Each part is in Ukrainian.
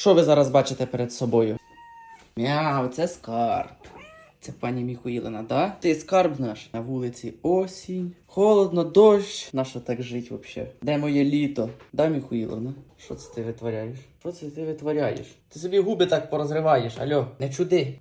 Що ви зараз бачите перед собою? Мяу, це скарб. Це пані Міхуїлина, да? Ти скарб наш. На вулиці осінь. Холодно, дощ. На так жить вообще? Де моє літо? Да, Міхуїловна? Що це ти витворяєш? Що це ти витворяєш? Ти собі губи так порозриваєш, альо, не чуди.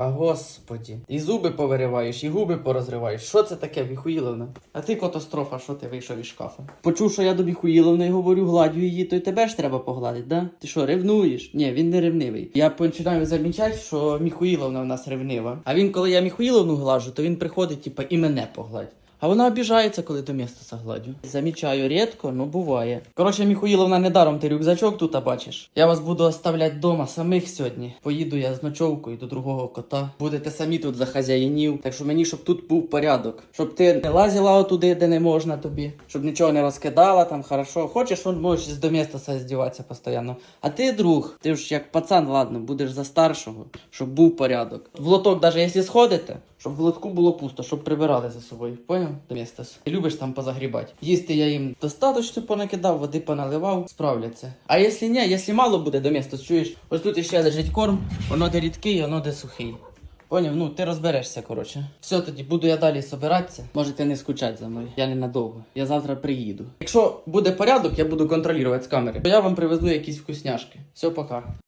А господі, і зуби повириваєш, і губи порозриваєш. Що це таке, Міхуїловна? А ти катастрофа, що ти вийшов із шкафа? Почув, що я до Віхуїловної говорю, гладю її, то й тебе ж треба погладити, да? Ти що, ревнуєш? Ні, він не ревнивий. Я починаю замічати, що Міхуїловна в нас ревнива. А він, коли я Міхуїловну глажу, то він приходить, типа, і мене погладь. А вона обіжається, коли до міста загладю. Замічаю рідко, ну буває. Коротше, Міхуїловна, недаром ти рюкзачок тут а бачиш. Я вас буду оставляти вдома самих сьогодні. Поїду я з ночовкою до другого кота. Будете самі тут за хазяїнів. Так що мені, щоб тут був порядок. Щоб ти не лазила отуди, де не можна тобі. Щоб нічого не розкидала там, хорошо. Хочеш, он можеш до міста здіватися постійно. А ти, друг, ти ж як пацан, ладно, будеш за старшого, щоб був порядок. В лоток, навіть якщо сходите, щоб в лотку було пусто, щоб прибирали за собою. Поняв? Любиш там позагрібати. Їсти я їм достатньо понакидав, води поналивав, справляться. А якщо ні, якщо мало буде до міста, чуєш, ось тут іще лежить корм, воно де рідкий, воно де сухий. Поняв, ну ти розберешся, коротше. Все, тоді буду я далі собиратися. Можете не скучати за мною. Я ненадовго. Я завтра приїду. Якщо буде порядок, я буду контролювати з камери. То я вам привезу якісь вкусняшки. Все, пока.